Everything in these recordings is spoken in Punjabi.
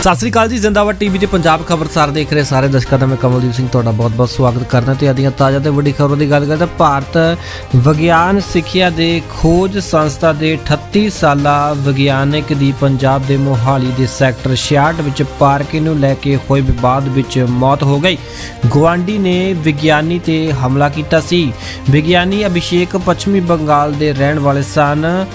ਸਤਿ ਸ੍ਰੀ ਅਕਾਲ ਜੀ, ਜ਼ਿੰਦਾਬਾਦ ਟੀਵੀ ਤੇ ਪੰਜਾਬ ਖਬਰਸਾਰ ਦੇਖ ਰਹੇ ਸਾਰੇ ਦਰਸ਼ਕਾਂ ਦਾ ਮੈਂ ਕਮਲਦੀਪ ਸਿੰਘ ਤੁਹਾਡਾ ਬਹੁਤ-ਬਹੁਤ ਸਵਾਗਤ ਕਰਦਾ ਤੇ ਅਦੀਆਂ ਤਾਜ਼ਾ ਤੇ ਵੱਡੀ ਖਬਰਾਂ ਦੀ ਗੱਲ ਕਰਦੇ ਭਾਰਤ ਵਿਗਿਆਨ ਸਿੱਖਿਆ ਦੇ ਖੋਜ ਸੰਸਥਾ ਦੇ 38 ਸਾਲਾ ਵਿਗਿਆਨਕ ਦੀ ਪੰਜਾਬ ਦੇ ਮੋਹਾਲੀ ਦੇ ਸੈਕਟਰ 66 ਵਿੱਚ ਪਾਰਕਿੰਗ ਨੂੰ ਲੈ ਕੇ ਹੋਏ ਵਿਵਾਦ ਵਿੱਚ ਮੌਤ ਹੋ ਗਈ। ਗਵਾਂਡੀ ਨੇ ਵਿਗਿਆਨੀ ਤੇ ਹਮਲਾ ਕੀਤਾ ਸੀ। ਵਿਗਿਆਨੀ ਅਭਿਸ਼ੇਕ ਪੱਛਮੀ ਬੰਗਾਲ ਦੇ ਰਹਿਣ ਵਾਲੇ ਸਨ।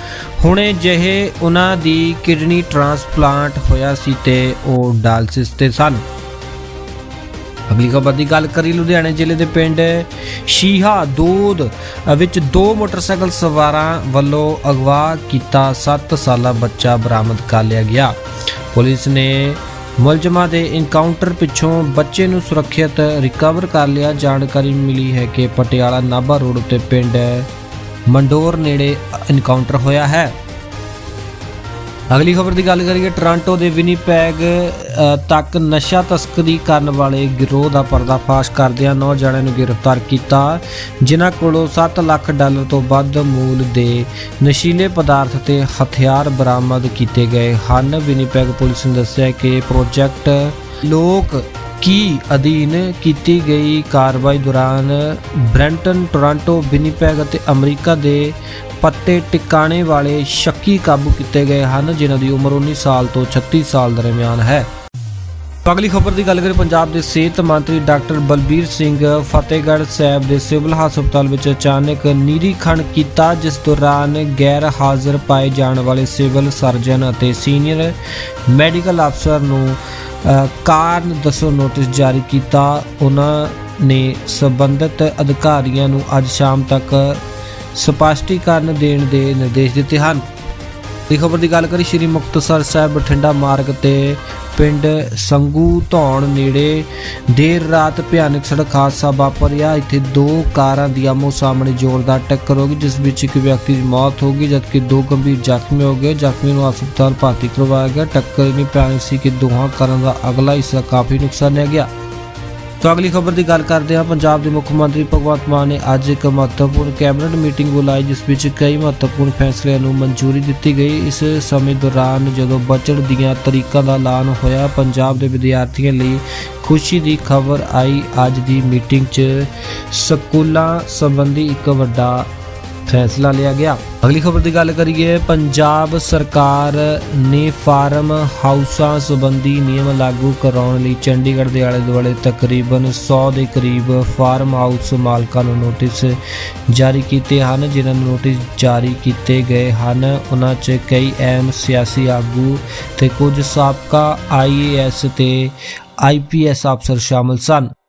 ਹੁਣੇ ਜਿਹੇ ਉਹਨਾਂ ਦੀ ਕਿਡਨੀ ਟ੍ਰਾਂਸਪਲਾਂਟ ਹੋਇਆ ਸੀ ਤੇ ਉਹ ਡਾਲਸਿਸ ਤੇ ਸਨ। ਅਗਲੀ ਖਬਰ ਦੀ ਗੱਲ ਕਰੀ ਲੁਧਿਆਣੇ ਜ਼ਿਲ੍ਹੇ ਦੇ ਪਿੰਡ ਸ਼ੀਹਾ ਦੂਦ ਵਿੱਚ ਦੋ ਮੋਟਰਸਾਈਕਲ ਸਵਾਰਾਂ ਵੱਲੋਂ ਅਗਵਾ ਕੀਤਾ 7 ਸਾਲਾ ਬੱਚਾ ਬਰਾਮਦ ਕਰ ਲਿਆ ਗਿਆ। ਪੁਲਿਸ ਨੇ ਮੁਲਜ਼ਮਾਂ ਦੇ ਇਨਕਾਊਂਟਰ ਪਿੱਛੋਂ ਬੱਚੇ ਨੂੰ ਸੁਰੱਖਿਅਤ ਰਿਕਵਰ ਕਰ ਲਿਆ। ਜਾਣਕਾਰੀ ਮਿਲੀ ਹੈ ਕਿ ਪਟਿਆਲਾ ਨਾਭਾ ਰੋਡ ਉੱਤੇ ਪਿੰਡ ਮੰਡੋਰ ਨੇੜੇ ਇਨਕਾਊਂਟਰ ਹੋਇਆ ਹੈ। ਅਗਲੀ ਖਬਰ ਦੀ ਗੱਲ ਕਰੀਏ, ਟੋਰਾਂਟੋ ਦੇ ਵਿਨੀਪੈਗ ਤੱਕ ਨਸ਼ਾ ਤਸਕਰੀ ਕਰਨ ਵਾਲੇ ਗਿਰੋਹ ਦਾ ਪਰਦਾਫਾਸ਼ ਕਰਦਿਆਂ ਨੌ ਜਣਿਆਂ ਨੂੰ ਗ੍ਰਿਫਤਾਰ ਕੀਤਾ। ਜਿਨ੍ਹਾਂ ਕੋਲੋਂ 7 ਲੱਖ ਡਾਲਰ ਤੋਂ ਵੱਧ ਮੂਲ ਦੇ ਨਸ਼ੀਲੇ ਪਦਾਰਥ ਤੇ ਹਥਿਆਰ ਬਰਾਮਦ ਕੀਤੇ ਗਏ ਹਨ। ਵਿਨੀਪੈਗ ਪੁਲਿਸ ਨੇ ਦੱਸਿਆ ਕਿ ਪ੍ਰੋਜੈਕਟ ਲੋਕ ਕੀ ਅਧੀਨ ਕੀਤੀ ਗਈ ਕਾਰਵਾਈ ਦੌਰਾਨ ਬ੍ਰੈਂਟਨ, ਟੋਰਾਂਟੋ, ਵਿਨੀਪੈਗ ਅਤੇ ਅਮਰੀਕਾ ਦੇ ਪੱਤੇ ਟਿਕਾਣੇ ਵਾਲੇ ਸ਼ੱਕੀ ਕਾਬੂ ਕੀਤੇ ਗਏ ਹਨ, ਜਿਨ੍ਹਾਂ ਦੀ ਉਮਰ 19 ਸਾਲ ਤੋਂ 36 ਸਾਲ ਦਰਮਿਆਨ ਹੈ। ਅਗਲੀ ਖਬਰ ਦੀ ਗੱਲ ਕਰੀਏ, ਪੰਜਾਬ ਦੇ ਸਿਹਤ ਮੰਤਰੀ ਡਾਕਟਰ ਬਲਬੀਰ ਸਿੰਘ ਫਤਿਹਗੜ੍ਹ ਸਾਹਿਬ ਦੇ ਸਿਵਲ ਹਸਪਤਾਲ ਵਿੱਚ ਅਚਾਨਕ ਨਿਰੀਖਣ ਕੀਤਾ, ਜਿਸ ਦੌਰਾਨ ਗੈਰ ਹਾਜ਼ਰ ਪਾਏ ਜਾਣ ਵਾਲੇ ਸਿਵਲ ਸਰਜਨ ਅਤੇ ਸੀਨੀਅਰ ਮੈਡੀਕਲ ਅਫਸਰ ਨੂੰ ਕਾਰਨ ਦੱਸੋ ਨੋਟਿਸ ਜਾਰੀ ਕੀਤਾ। ਉਹਨਾਂ ਨੇ ਸੰਬੰਧਿਤ ਅਧਿਕਾਰੀਆਂ ਨੂੰ ਅੱਜ ਸ਼ਾਮ ਤੱਕ ਸਪਸ਼ਟੀਕਰਨ ਦੇਣ ਦੇ ਨਿਰਦੇਸ਼ ਦਿੱਤੇ ਹਨ। ਇਹ ਖਬਰ ਦੀ ਗੱਲ ਕਰੀ ਸ਼੍ਰੀ ਮੁਕਤਸਰ ਸਾਹਿਬ ਬਠਿੰਡਾ ਮਾਰਗ ਤੇ ਪਿੰਡ ਸੰਗੂ ਧੌਣ ਨੇੜੇ ਦੇਰ ਰਾਤ ਭਿਆਨਕ ਸੜਕ ਹਾਦਸਾ ਵਾਪਰਿਆ। ਇੱਥੇ ਦੋ ਕਾਰਾਂ ਦੀ ਆਮੋ ਸਾਹਮਣੇ ਜ਼ੋਰਦਾਰ ਟੱਕਰ ਹੋ ਗਈ, ਜਿਸ ਵਿੱਚ ਇੱਕ ਵਿਅਕਤੀ ਦੀ ਮੌਤ ਹੋ ਗਈ, ਜਦਕਿ ਦੋ ਗੰਭੀਰ ਜ਼ਖਮੀ ਹੋ ਗਏ। ਜ਼ਖਮੀ ਨੂੰ ਹਸਪਤਾਲ ਭਰਤੀ ਕਰਵਾਇਆ ਗਿਆ। ਟੱਕਰ ਇੰਨੀ ਭਿਆਨਕ ਸੀ ਕਿ ਦੋਹਾਂ ਕਾਰਾਂ ਦਾ ਅਗਲਾ ਹਿੱਸਾ ਕਾਫੀ ਨੁਕਸਾਨਿਆ ਗਿਆ। ਤੋਂ ਅਗਲੀ ਖਬਰ ਦੀ ਗੱਲ ਕਰਦੇ ਹਾਂ। ਪੰਜਾਬ ਦੇ ਮੁੱਖ ਮੰਤਰੀ ਭਗਵੰਤ ਮਾਨ ਨੇ ਅੱਜ ਇੱਕ ਮਹੱਤਵਪੂਰਨ ਕੈਬਨਿਟ ਮੀਟਿੰਗ ਬੁਲਾਈ, ਜਿਸ ਵਿੱਚ ਕਈ ਮਹੱਤਵਪੂਰਨ ਫੈਸਲਿਆਂ ਨੂੰ ਮਨਜ਼ੂਰੀ ਦਿੱਤੀ ਗਈ। ਇਸ ਸਮੇਂ ਦੌਰਾਨ ਜਦੋਂ ਬਜਟ ਦੀਆਂ ਤਰੀਕਾਂ ਦਾ ਐਲਾਨ ਹੋਇਆ, ਪੰਜਾਬ ਦੇ ਵਿਦਿਆਰਥੀਆਂ ਲਈ ਖੁਸ਼ੀ ਦੀ ਖਬਰ ਆਈ। ਅੱਜ ਦੀ ਮੀਟਿੰਗ 'ਚ ਸਕੂਲਾਂ ਸੰਬੰਧੀ ਇੱਕ ਵੱਡਾ ਫੈਸਲਾ ਲਿਆ ਗਿਆ। ਅਗਲੀ ਖਬਰ ਦੀ ਗੱਲ ਕਰੀਏ, ਪੰਜਾਬ ਸਰਕਾਰ ਨੇ ਫਾਰਮ ਹਾਊਸਾਂ ਸੰਬੰਧੀ ਨਿਯਮ ਲਾਗੂ ਕਰਾਉਣ ਲਈ ਚੰਡੀਗੜ੍ਹ ਦੇ ਆਲੇ ਦੁਆਲੇ ਤਕਰੀਬਨ 100 ਦੇ ਕਰੀਬ ਫਾਰਮ ਹਾਊਸ ਮਾਲਕਾਂ ਨੂੰ ਨੋਟਿਸ ਜਾਰੀ ਕੀਤੇ ਹਨ, ਜਿਨ੍ਹਾਂ ਨੂੰ ਨੋਟਿਸ ਜਾਰੀ ਕੀਤੇ ਗਏ ਹਨ। ਉਹਨਾਂ 'ਚ ਕਈ ਅਹਿਮ ਸਿਆਸੀ ਆਗੂ ਤੇ ਕੁਝ ਸਾਬਕਾ ਆਈਏਐਸ ਤੇ ਆਈਪੀਐਸ ਅਫਸਰ ਸ਼ਾਮਲ ਸਨ।